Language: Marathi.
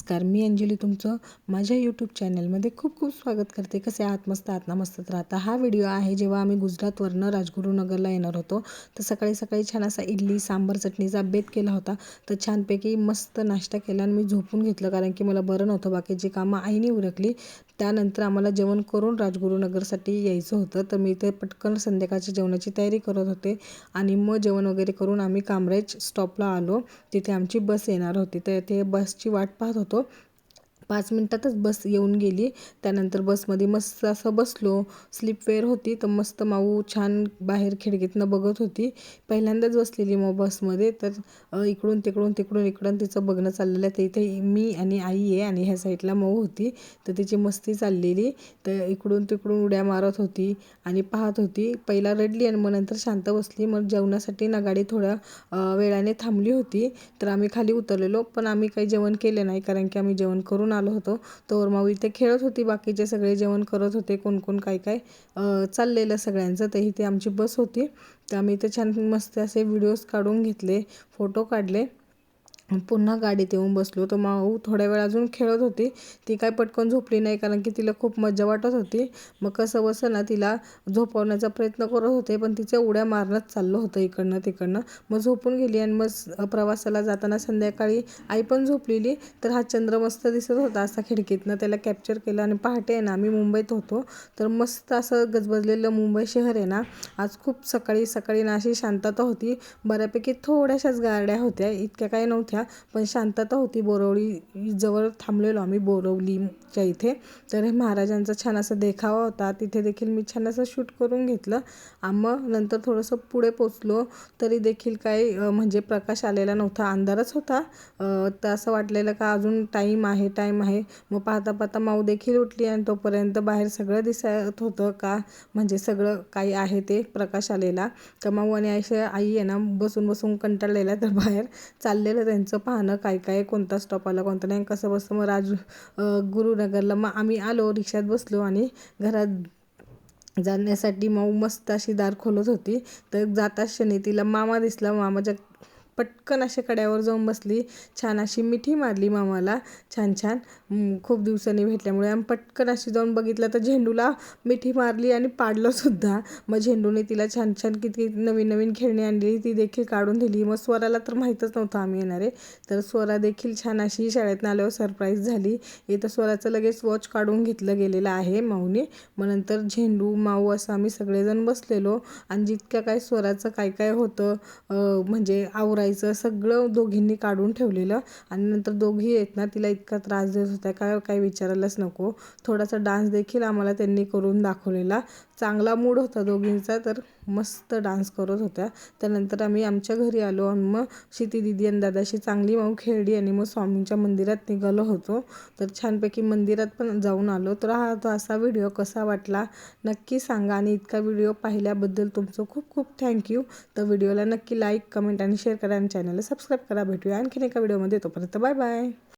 नमस्कार मी अंजली तुमचं माझ्या यूट्यूब चॅनलमध्ये खूप खूप स्वागत करते. कसे आहात? मस्त आतना मस्तच राहता. हा व्हिडिओ आहे जेव्हा आम्ही गुजरातवरनं राजगुरुनगरला येणार होतो. तर सकाळी सकाळी छान असा इडली सांबर चटणीचा बेत केला होता. तर छानपैकी मस्त नाश्ता केला आणि मी झोपून घेतलं कारण की मला बरं नव्हतं. बाकीची कामं आईने उरकली त्यानंतर आम्हाला जेवण करून राजगुरुनगरसाठी यायचं होतं. तर मी ते पटकन संध्याकाळच्या जेवणाची तयारी करत होते आणि मग जेवण वगैरे करून आम्ही कामरेज स्टॉपला आलो. तिथे आमची बस येणार होती. तर ते बसची वाट पाहत होतो. মতো पाच मिनटातच बस येऊन गेली. त्यानंतर बसमध्ये मस्त असं बसलो. स्लीपवेअर होती तर मस्त माऊ छान बाहेर खिडकीतनं बघत होती. पहिल्यांदाच बसलेली मग बसमध्ये. तर इकडून तिकडून तिकडून इकडून तिचं बघणं चाललेलं आहे. तर इथे मी आणि आई आहे आणि ह्या साईडला मऊ होती. तर तिची मस्ती चाललेली. तर इकडून तिकडून उड्या मारत होती आणि पाहत होती. पहिला रडली आणि मग नंतर शांत बसली. मग जेवणासाठी ना गाडी थोड्या वेळाने थांबली होती. तर आम्ही खाली उतरलेलो. पण आम्ही काही जेवण केलं नाही. कारण की आम्ही जेवण करून आलो होतो. तोवर माऊ इथे खेळत होती. बाकीचे सगळे जेवण करत होते. कोण कोण काय काय चाललेलं सगळ्यांचं. तर इथे आमची बस होती. तर आम्ही इथे छान मस्त असे व्हिडिओज काढून घेतले फोटो काढले. पुन्हा गाडीत येऊन बसलो. तर माऊ थोड्या वेळ अजून खेळत होती. ती काय पटकन झोपली नाही कारण की तिला खूप मजा वाटत होती. मग कसं बसं ना तिला झोपवण्याचा प्रयत्न करत होते पण तिच्या उड्या मारणंच चाललं होतं इकडनं तिकडनं. मग झोपून गेली आणि मग प्रवासाला जाताना संध्याकाळी आई पण झोपलेली. तर हा चंद्र मस्त दिसत होता असा खिडकीतनं. त्याला कॅप्चर केलं आणि पहाटे आहे ना आम्ही मुंबईत होतो. तर मस्त असं गजबजलेलं मुंबई शहर आहे ना आज खूप सकाळी सकाळी ना अशी शांतता होती. बऱ्यापैकी थोड्याशाच गाड्या होत्या इतक्या काही नव्हत्या. पण शांतता होती. बोरवली जवळ थांबलेलो आम्ही बोरवलीच्या इथे. तर हे महाराजांचा छान असा देखावा होता. तिथे देखील मी छान असं शूट करून घेतलं. मग नंतर थोडंसं पुढे पोचलो. तरी देखील काही म्हणजे प्रकाश आलेला नव्हता. अंधारच होता. तर असं वाटलेलं का अजून टाईम आहे टाईम आहे. मग पाहता पाहता माऊ देखील उठली आणि तोपर्यंत बाहेर सगळं दिसत होतं का? म्हणजे सगळं काही आहे ते प्रकाश आलेला. तर माऊ आणि आई आई आहे ना बसून बसून कंटाळलेला तर बाहेर चाललेलं त्यांचं. त्यांचं पाहणं काय काय कोणता स्टॉप आला कोणता नाही कसं बसतं. मग राज गुरुनगरला मग आम्ही आलो रिक्षात बसलो आणि घरात जाण्यासाठी मऊ मस्त अशी दार खोलत होती. तर जाता क्षणी तिला मामा दिसला. मामाच्या पटकन अशा कड्यावर जाऊन बसली. छान अशी मिठी मारली मामाला. छान छान. खूप दिवसांनी भेटल्यामुळे आम्ही पटकन अशी जाऊन बघितलं तर झेंडूला मिठी मारली आणि पाडलं सुद्धा. मग झेंडूने तिला छान छान किती नवीन नवीन खेळणी आणली. ती देखील काढून दिली. मग स्वराला तर माहीतच नव्हतं आम्ही येणारे. तर स्वरा देखील छान अशी शाळेतनं आल्यावर सरप्राईज झाली. इथं स्वराचं लगेच वॉच काढून घेतलं गेलेलं आहे माऊने. मग नंतर झेंडू माऊ असं आम्ही सगळेजण बसलेलो. आणि जितक्या काय स्वराचं काय काय होतं म्हणजे आवरा आवरायचं सगळं दोघींनी काढून ठेवलेलं. आणि नंतर दोघी आहेत ना तिला इतका त्रास देत होत्या. काय काय विचारायलाच नको. थोडासा डान्स देखील आम्हाला त्यांनी करून दाखवलेला. चांगला मूड होता दोघींचा तर मस्त डान्स करत होत्या. त्यानंतर आम्ही आमच्या घरी आलो आणि मग शिती दिदी आणि दादाशी चांगली माऊ खेळली आणि मग स्वामींच्या मंदिरात निघालो होतो. तर छानपैकी मंदिरात पण जाऊन आलो. तर हा तो असा व्हिडिओ कसा वाटला नक्की सांगा. आणि इतका व्हिडिओ पाहिल्याबद्दल तुमचं खूप खूप थँक्यू. तर व्हिडिओला नक्की लाईक कमेंट आणि शेअर करा. करा आणि चॅनलला सबस्क्राईब करा. भेटूया आणखीन एका व्हिडिओमध्ये. तोपर्यंत बाय बाय.